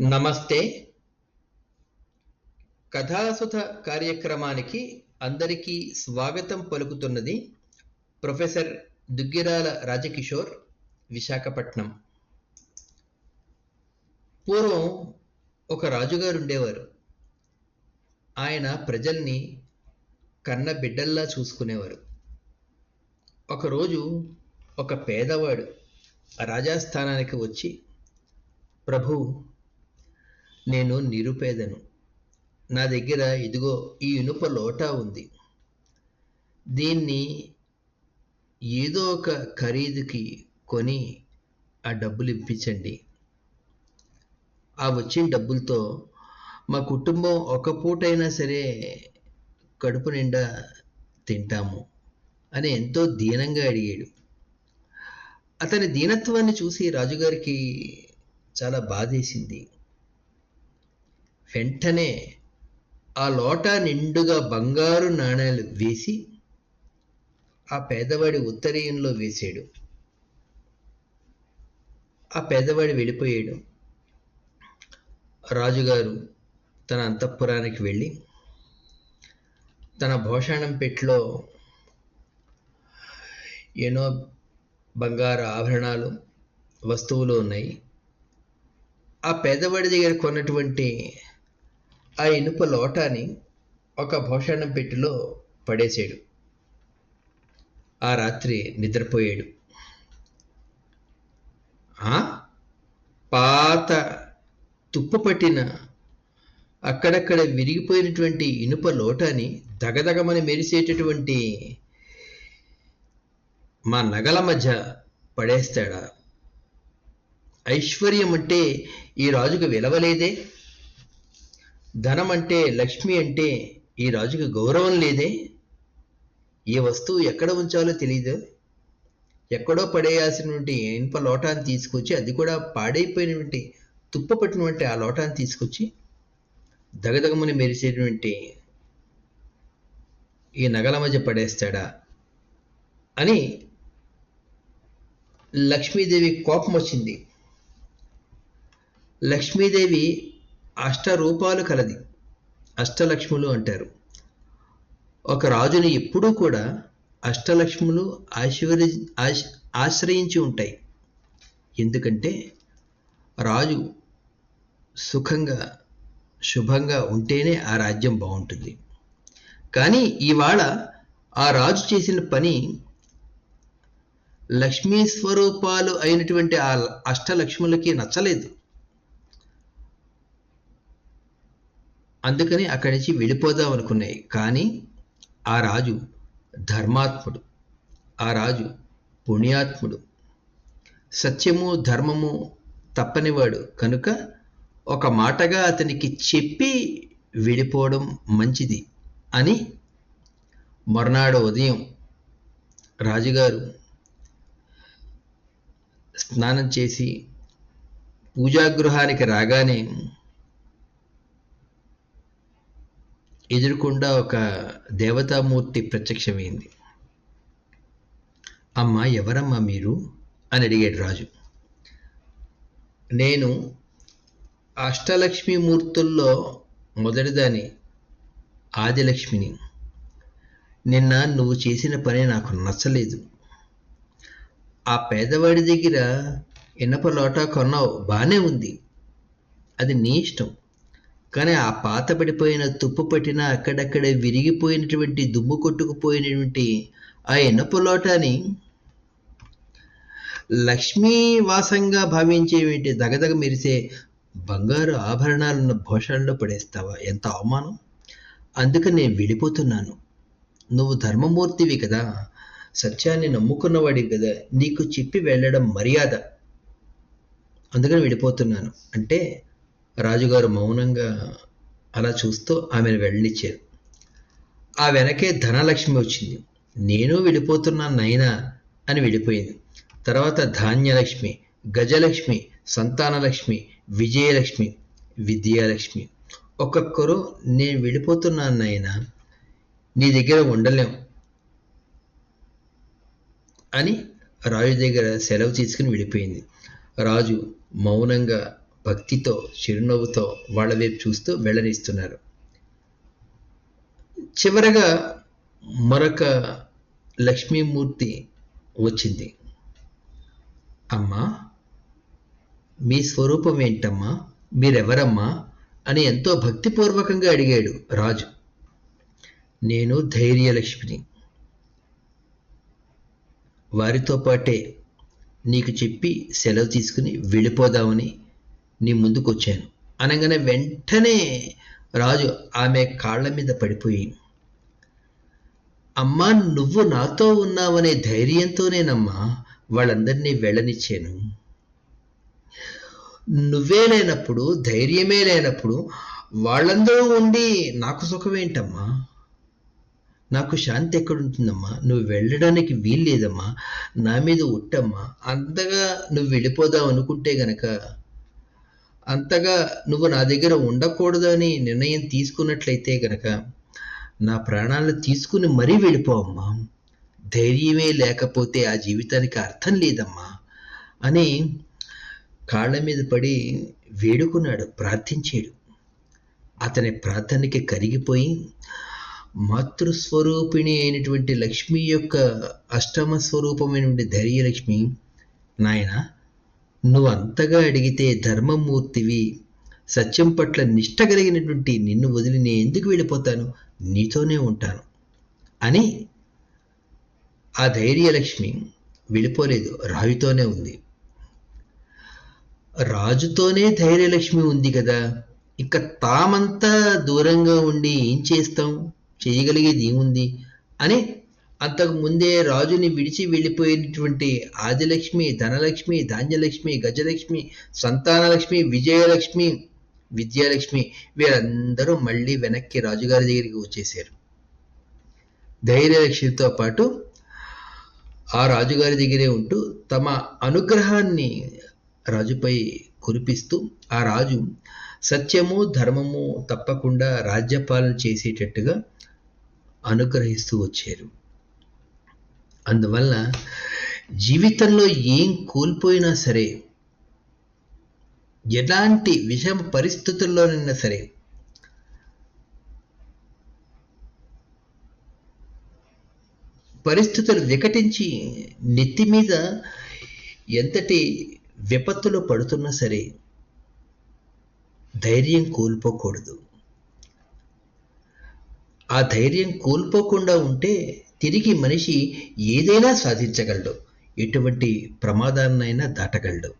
నమస్తే. కథాసుధ కార్యక్రమానికి అందరికీ స్వాగతం పలుకుతున్నది ప్రొఫెసర్ దుగ్గిరాల రాజకిషోర్ విశాఖపట్నం. పూర్వం ఒక రాజుగారు ఉండేవారు. ఆయన ప్రజల్ని కన్న బిడ్డల్లా చూసుకునేవారు. ఒకరోజు ఒక పేదవాడు రాజాస్థానానికి వచ్చి ప్రభు నేను నిరుపేదను. నా దగ్గర ఇదిగో ఈ ఇనుప లోటా ఉంది. దీన్ని ఏదో ఒక ఖరీదుకి కొని ఆ డబ్బులు ఇప్పించండి. ఆ వచ్చిన డబ్బులతో మా కుటుంబం ఒక పూటైనా సరే కడుపు నిండా తింటాము అని ఎంతో దీనంగా అడిగాడు. అతని దీనత్వాన్ని చూసి రాజుగారికి చాలా బాధేసింది. వెంటనే ఆ లోటా నిండుగా బంగారు నాణేలు వేసి ఆ పేదవాడి ఉత్తరీయంలో వేసాడు. ఆ పేదవాడి వెళ్ళిపోయాడు. రాజుగారు తన అంతఃపురానికి వెళ్ళి తన భోషాణం పెట్లో ఎన్నో బంగారు ఆభరణాలు వస్తువులు ఉన్నాయి. ఆ పేదవాడి దగ్గర కొన్నటువంటి ఆ ఇనుప లోటాని ఒక భోషణం పెట్టిలో పడేసాడు. ఆ రాత్రి నిద్రపోయాడు. ఆ? పాత తుప్పు పట్టిన అక్కడక్కడ విరిగిపోయినటువంటి ఇనుప లోటాని దగదగమని మెరిసేటటువంటి మా నగల మధ్య పడేస్తాడా? ఐశ్వర్యం అంటే ఈ రాజుకు విలవలేదే? ధనం అంటే లక్ష్మి అంటే ఈ రాజుకి గౌరవం లేదే? ఈ వస్తువు ఎక్కడ ఉంచాలో తెలియదు ఎక్కడో పడేయాల్సినటువంటి ఇనుప లోటాన్ని తీసుకొచ్చి అది కూడా పాడైపోయినటువంటి తుప్ప పట్టినటువంటి ఆ లోటాన్ని తీసుకొచ్చి దగదగముని మెరిసేటువంటి ఈ నగల మధ్య పడేస్తాడా? అని లక్ష్మీదేవి కోపం వచ్చింది. లక్ష్మీదేవి అష్టరూపాలు కలది. అష్టలక్ష్ములు అంటారు. ఒక రాజుని ఎప్పుడూ కూడా అష్టలక్ష్ములు ఆశీర్ ఆశ్ ఆశ్రయించి ఉంటాయి. ఎందుకంటే రాజు సుఖంగా శుభంగా ఉంటేనే ఆ రాజ్యం బాగుంటుంది. కానీ ఇవాళ ఆ రాజు చేసిన పని లక్ష్మీ స్వరూపాలు అయినటువంటి ఆ అష్టలక్ష్ములకి నచ్చలేదు. అందుకని అక్కడి నుంచి వెళ్ళిపోదాం అనుకున్నాయి. కానీ ఆ రాజు ధర్మాత్ముడు. ఆ రాజు పుణ్యాత్ముడు. సత్యము ధర్మము తప్పనివాడు. కనుక ఒక మాటగా అతనికి చెప్పి వెళ్ళిపోవడం మంచిది అని మర్నాడు ఉదయం రాజుగారు స్నానం చేసి పూజాగృహానికి రాగానే ఎదురుకుండా ఒక దేవతామూర్తి ప్రత్యక్షమైంది. అమ్మ ఎవరమ్మా మీరు? అని అడిగాడు రాజు. నేను అష్టలక్ష్మి మూర్తుల్లో మొదటిదాని ఆదిలక్ష్మిని. నిన్న నువ్వు చేసిన పని నాకు నచ్చలేదు. ఆ పేదవాడి దగ్గర ఇనప లోటా కొన్నావు బాగానే ఉంది. అది నీ ఇష్టం. కానీ ఆ పాత పడిపోయిన తుప్పు పట్టిన అక్కడక్కడ విరిగిపోయినటువంటి దుమ్ము కొట్టుకుపోయినటువంటి ఆ ఎన్నపు లోటాని లక్ష్మీ వాసంగా భావించేటువంటి దగదగ మెరిసే బంగారు ఆభరణాలున్న భోషణలో పడేస్తావా? ఎంత అవమానం. అందుకని నేను వెళ్ళిపోతున్నాను నువ్వు ధర్మమూర్తివి కదా. సత్యాన్ని నమ్ముకున్నవాడివి కదా. నీకు చెప్పి వెళ్ళడం మర్యాద. అందుకని వెళ్ళిపోతున్నాను అంటే రాజుగారు మౌనంగా అలా చూస్తూ ఆమెను వెళ్ళనిచ్చారు. ఆ వెనకే ధనలక్ష్మి వచ్చింది. నేను వెళ్ళిపోతున్నాను నైనా అని వెళ్ళిపోయింది తర్వాత ధాన్యలక్ష్మి గజలక్ష్మి సంతానలక్ష్మి విజయలక్ష్మి విద్యాలక్ష్మి. ఒక్కొక్కరు నేను వెళ్ళిపోతున్నాను నాయన నీ దగ్గర ఉండలేం అని రాజు దగ్గర సెలవు తీసుకుని వెళ్ళిపోయింది రాజు మౌనంగా భక్తితో చిరునవ్వుతో వాళ్ళ వైపు చూస్తూ వెళ్ళనిస్తున్నారు చివరగా మరొక లక్ష్మీమూర్తి వచ్చింది. అమ్మా మీ స్వరూపం ఏంటమ్మా? మీరెవరమ్మా? అని ఎంతో భక్తిపూర్వకంగా అడిగాడు రాజు. నేను ధైర్యలక్ష్మిని. వారితో పాటే నీకు చెప్పి సెలవు తీసుకుని వెళ్ళిపోదామని నీ ముందుకు వచ్చాను అనగానే వెంటనే రాజు ఆమె కాళ్ళ మీద పడిపోయి అమ్మా నువ్వు నాతో ఉన్నావనే ధైర్యంతోనేనమ్మా వాళ్ళందరినీ వెళ్ళనిచ్చాను. నువ్వే లేనప్పుడు ధైర్యమే లేనప్పుడు వాళ్ళందరూ ఉండి నాకు సుఖమేంటమ్మా? నాకు శాంతి ఎక్కడుంటుందమ్మా? నువ్వు వెళ్ళడానికి వీల్లేదమ్మా. నా మీద ఉట్టమ్మా అంతగా నువ్వు వెళ్ళిపోదావు అనుకుంటే గనక అంతగా నువ్వు నా దగ్గర ఉండకూడదని నిర్ణయం తీసుకున్నట్లయితే గనక నా ప్రాణాలను తీసుకుని మరీ వెళ్ళిపోవమ్మా ధైర్యమే లేకపోతే ఆ జీవితానికి అర్థం లేదమ్మా అని కాళ్ళ మీద పడి వేడుకున్నాడు ప్రార్థించాడు. అతని ప్రార్థనకి కరిగిపోయి మాతృస్వరూపిణి అయినటువంటి లక్ష్మి యొక్క అష్టమ స్వరూపమైనటువంటి ధైర్యలక్ష్మి నాయనా నువ్వు అంతగా అడిగితే ధర్మమూర్తివి. సత్యం పట్ల నిష్ట కలిగినటువంటి నిన్ను వదిలి నేను ఎందుకు వెళ్ళిపోతాను? నీతోనే ఉంటాను. అని ఆ ధైర్యలక్ష్మి వెళ్ళిపోలేదు. రాయుతోనే ఉంది. రాజుతోనే ధైర్యలక్ష్మి ఉంది కదా. ఇక తామంతా దూరంగా ఉండి ఏం చేస్తాం? చేయగలిగేది ఏముంది? అని అంతకు ముందే రాజుని విడిచి వెళ్ళిపోయినటువంటి ఆదిలక్ష్మి ధనలక్ష్మి ధాన్యలక్ష్మి గజలక్ష్మి సంతానలక్ష్మి విజయలక్ష్మి విద్యాలక్ష్మి వీరందరూ మళ్ళీ వెనక్కి రాజుగారి దగ్గరికి వచ్చేసారు ధైర్యలక్ష్మితో పాటు ఆ రాజుగారి దగ్గరే ఉంటూ తమ అనుగ్రహాన్ని రాజుపై కురిపిస్తూ ఆ రాజు సత్యము ధర్మము తప్పకుండా రాజ్యపాలన చేసేటట్టుగా అనుగ్రహిస్తూ వచ్చారు. అందువల్ల జీవితంలో ఏం కోల్పోయినా సరే ఎలాంటి విషమ పరిస్థితుల్లోనైనా సరే పరిస్థితులు వికటించి నెత్తి మీద ఎంతటి విపత్తులు పడుతున్నా సరే ధైర్యం కోల్పోకూడదు. ఆ ధైర్యం కోల్పోకుండా ఉంటే తిరిగి మనిషి ఏదైనా సాధించగలడు. ఎటువంటి ప్రమాదాన్నైనా దాటగలడు.